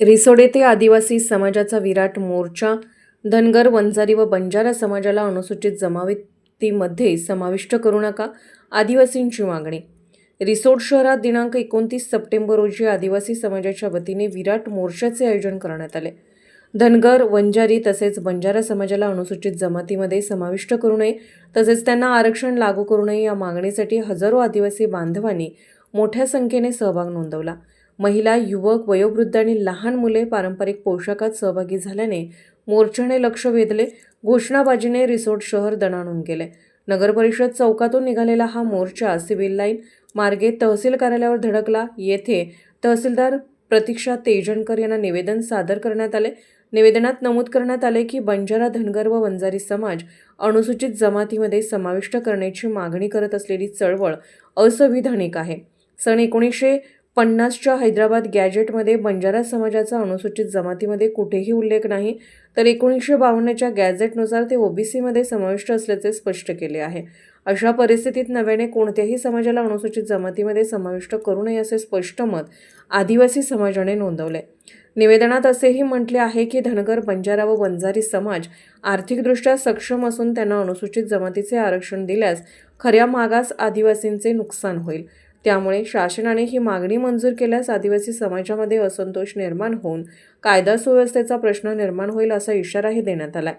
रिसोड येथे आदिवासी समाजाचा विराट मोर्चा धनगर वंजारी व बंजारा समाजाला अनुसूचित जमावतीमध्ये समाविष्ट करू नका आदिवासींची मागणी. रिसोड शहरात दिनांक एकोणतीस सप्टेंबर रोजी आदिवासी समाजाच्या वतीने विराट मोर्चाचे आयोजन करण्यात आले. धनगर वंजारी तसेच बंजारा समाजाला अनुसूचित जमातीमध्ये समाविष्ट करू नये तसेच त्यांना आरक्षण लागू करू नये या मागणीसाठी हजारो आदिवासी बांधवांनी मोठ्या संख्येने सहभाग नोंदवला. महिला युवक वयोवृद्ध आणि लहान मुले पारंपरिक पोशाखात सहभागी झाल्याने मोर्चाने लक्ष वेधले. घोषणाबाजीने रिसोर्ट शहर दणाणून गेले. नगरपरिषद चौकातून निघालेला हा मोर्चा सिव्हिल लाईन मार्गे तहसील कार्यालयावर धडकला. येथे तहसीलदार प्रतीक्षा तेजणकर यांना निवेदन सादर करण्यात आले. निवेदनात नमूद करण्यात आले की बंजारा धनगर व वंजारी समाज अनुसूचित जमातीमध्ये समाविष्ट करण्याची मागणी करत असलेली चळवळ असंविधानिक आहे. सन एकोणीसशे पन्नासच्या हैदराबाद गॅजेटमध्ये बंजारा समाजाचा अनुसूचित जमातीमध्ये कुठेही उल्लेख नाही तर एकोणीसशे बावन्नच्या गॅझेटनुसार ते ओबीसीमध्ये समाविष्ट असल्याचे स्पष्ट केले आहे. अशा परिस्थितीत नव्याने कोणत्याही समाजाला अनुसूचित जमातीमध्ये समाविष्ट करू नये असे स्पष्ट मत आदिवासी समाजाने नोंदवले. निवेदनात असेही म्हटले आहे की धनगर बंजारा व बंजारी समाज आर्थिकदृष्ट्या सक्षम असून त्यांना अनुसूचित जमातीचे आरक्षण दिल्यास खऱ्या मागास आदिवासींचे नुकसान होईल. त्यामुळे शासनाने ही मागणी मंजूर केल्यास आदिवासी समाजामध्ये असंतोष निर्माण होऊन कायदा सुव्यवस्थेचा प्रश्न निर्माण होईल असा इशाराही देण्यात आला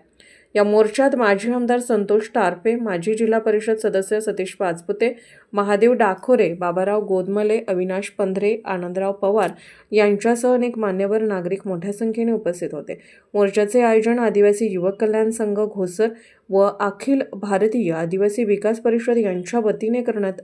या मोर्चात माजी आमदार संतोष टारपे माजी जिल्हा परिषद सदस्य सतीश पाचपुते महादेव डाखोरे बाबाराव गोदमले अविनाश पंधरे आनंदराव पवार यांच्यासह अनेक मान्यवर नागरिक मोठ्या संख्येने उपस्थित होते. मोर्चाचे आयोजन आदिवासी युवक कल्याण संघ घोसर व अखिल भारतीय आदिवासी विकास परिषद यांच्या वतीने करण्यात